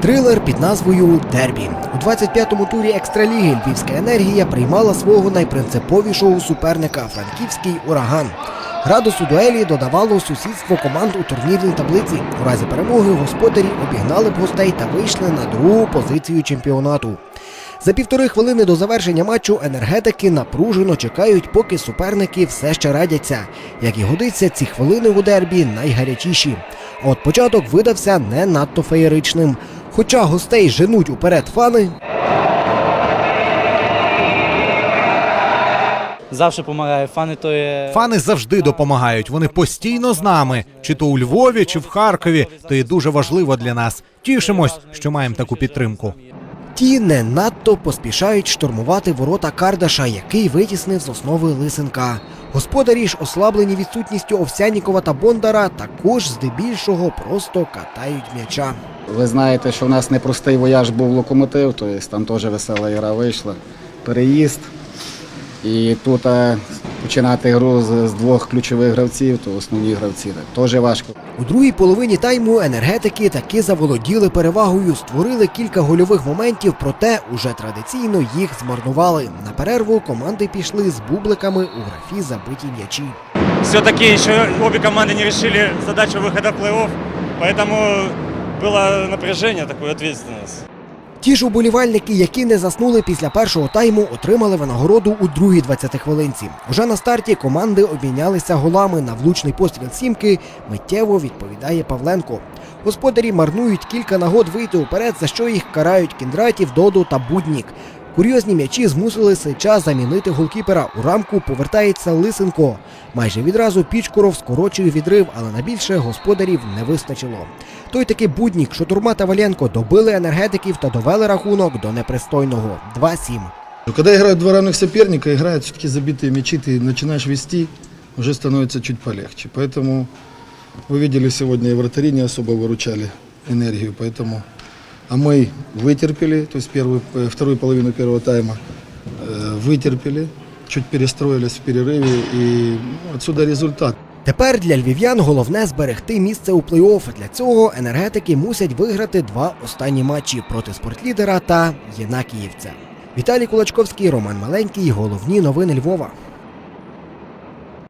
Трилер під назвою Дербі. У 25-му турі екстраліги Львівська енергія приймала свого найпринциповішого суперника франківський ураган. Градусу дуелі додавало сусідство команд у турнірній таблиці. У разі перемоги господарі обігнали б гостей та вийшли на другу позицію чемпіонату. За півтори хвилини до завершення матчу енергетики напружено чекають, поки суперники все ще радяться. Як і годиться, ці хвилини у дербі найгарячіші. От початок видався не надто феєричним. Хоча гостей женуть уперед фани, Завжди допомагає. Фани то є. Фани завжди допомагають. Вони постійно з нами, чи то у Львові, чи в Харкові. То є дуже важливо для нас. Тішимось, що маємо таку підтримку. ті не надто поспішають штурмувати ворота Кардаша, який витіснив з основи Лисенка. Господарі ж, ослаблені відсутністю Овсянікова та Бондара, також здебільшого просто катають м'яча. Ви знаєте, що в нас непростий вояж був локомотив, тобто там теж весела гра вийшла. Переїзд. І тут е, починати гру з, з двох ключових гравців, то основні гравці. так, Теж важко. У другій половині тайму енергетики таки заволоділи перевагою, створили кілька гольових моментів, проте уже традиційно їх змарнували. На перерву команди пішли з бубликами у графі забиті м'ячі. все-таки еще обе команды не решили задачу выхода в плей-офф, поэтому было напряження, таку відповідальність. Ті ж уболівальники, які не заснули після першого тайму, отримали винагороду у другій 20 хвилинці. Уже на старті команди обмінялися голами на влучний постріл сімки. Миттєво відповідає Павленко. Господарі марнують кілька нагод вийти уперед, за що їх карають Кіндратів, Доду та Буднік. Курйозні м'ячі змусили Сича замінити голкіпера. У рамку повертається Лисенко. Майже відразу Пічкуров скорочує відрив, але на більше господарів не вистачило. Той таки Буднік, Шотурма та Валенко добили енергетиків та довели рахунок до непристойного 2-7. Но Когда играют два равных соперника, играют все-таки забитые мячи, ты начинаешь вести, уже становится чуть полегче. Поэтому вы видели сегодня и вратари не особо выручали энергию, поэтому а мы вытерпели, то есть первую, э, вторую половину первого тайма э, вытерпели, чуть перестроились в перерыве и ну, отсюда результат. Тепер для львів'ян головне зберегти місце у плей-офф. Для цього енергетики мусять виграти два останні матчі проти спортлідера та Єнакіївця. Віталій Кулачковський, Роман Маленький. Головні новини Львова.